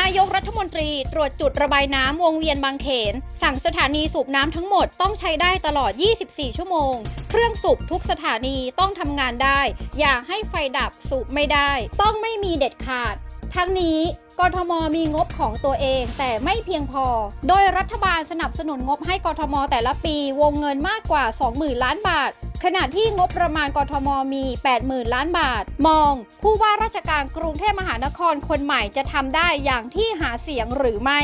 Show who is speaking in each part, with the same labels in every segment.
Speaker 1: นายกรัฐมนตรีตรวจจุดระบายน้ำวงเวียนบางเขน สั่งสถานีสูบน้ำทั้งหมดต้องใช้ได้ตลอด 24 ชั่วโมง เครื่องสูบทุกสถานีต้องทำงานได้ อย่าให้ไฟดับสูบไม่ได้ ต้องไม่มีเด็ดขาด ทั้งนี้กทมมีงบของตัวเองแต่ไม่เพียงพอ โดยรัฐบาลสนับสนุนงบให้กทมแต่ละปีวงเงินมากกว่า 20,000 ล้านบาท ขณะที่งบประมาณกทมมี 80,000 ล้านบาท มอง ผู้ว่าราชการกรุงเทพมหานครคนใหม่จะทำได้อย่างที่หาเสียงหรือไม่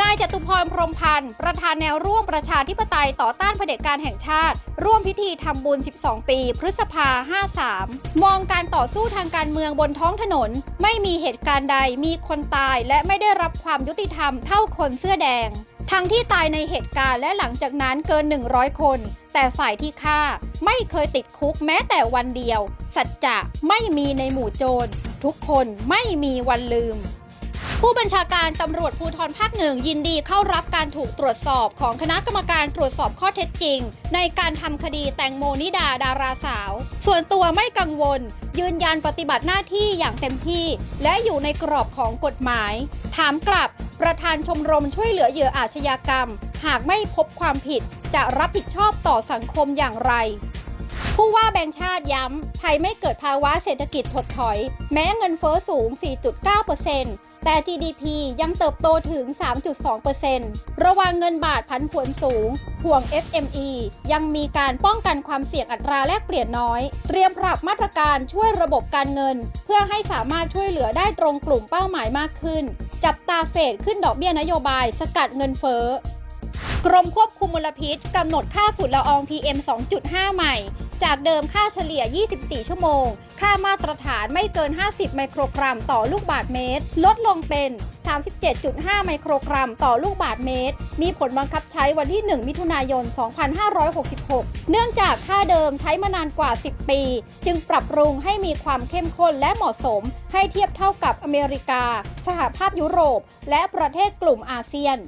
Speaker 1: นายจตุพรพรมพันธ์ ประธานแนวร่วมประชาธิปไตยต่อต้านเผด็จการแห่งชาติ ร่วมพิธีทำบุญ 12 ปี พฤษภา 53 มองการต่อสู้ทางการเมืองบนท้องถนน ไม่มีเหตุการณ์ใดมีคนตายและไม่ได้รับความยุติธรรมเท่าคนเสื้อแดง ทั้งที่ตายในเหตุการณ์และหลังจากนั้นเกิน 100 คน แต่ฝ่ายที่ฆ่าไม่เคยติดคุกแม้แต่วันเดียว สัจจะไม่มีในหมู่โจร ทุกคนไม่มีวันลืม ผู้บัญชาการตำรวจภูธรภาคหนึ่งยินดีเข้ารับการถูกตรวจสอบของคณะกรรมการตรวจสอบข้อเท็จจริง ในการทำคดีแตงโมนิดาดาราสาว ส่วนตัวไม่กังวล ยืนยันปฏิบัติหน้าที่อย่างเต็มที่ และอยู่ในกรอบของกฎหมาย ถามกลับ ประธานชมรมช่วยเหลือเหยื่ออาชญากรรม หากไม่พบความผิดจะรับผิดชอบต่อสังคมอย่างไร ผู้ว่าแบงค์ชาติย้ำไทยไม่เกิดภาวะเศรษฐกิจถดถอย แม้เงินเฟ้อสูง 4.9%แต่ GDP ยังเติบโตถึง 3.2%ระวังเงินบาทผันผวนสูง ห่วง SME ยังมีการป้องกันความเสี่ยงอัตราแลกเปลี่ยนน้อย เตรียมปรับมาตรการช่วยระบบการเงิน เพื่อให้สามารถช่วยเหลือได้ตรงกลุ่มเป้าหมายมากขึ้น จับตาเฟดขึ้นดอกเบี้ยนโยบาย สกัดเงินเฟ้อ กรมควบคุมมลพิษกำหนดค่าฝุ่นละออง PM 2.5 ใหม่ จากเดิมค่าเฉลี่ย 24 ชั่วโมง ค่ามาตรฐานไม่เกิน 50 ไมโครกรัมต่อลูกบาทเมตร ลดลงเป็น 37.5 ไมโครกรัมต่อลูกบาทเมตร มีผลบังคับใช้วันที่ 1 มิถุนายน 2566 เนื่องจากค่าเดิมใช้มานานกว่า 10 ปี จึงปรับปรุงให้มีความเข้มข้นและเหมาะสม ให้เทียบเท่ากับอเมริกา สหภาพยุโรป และประเทศกลุ่มอาเซียน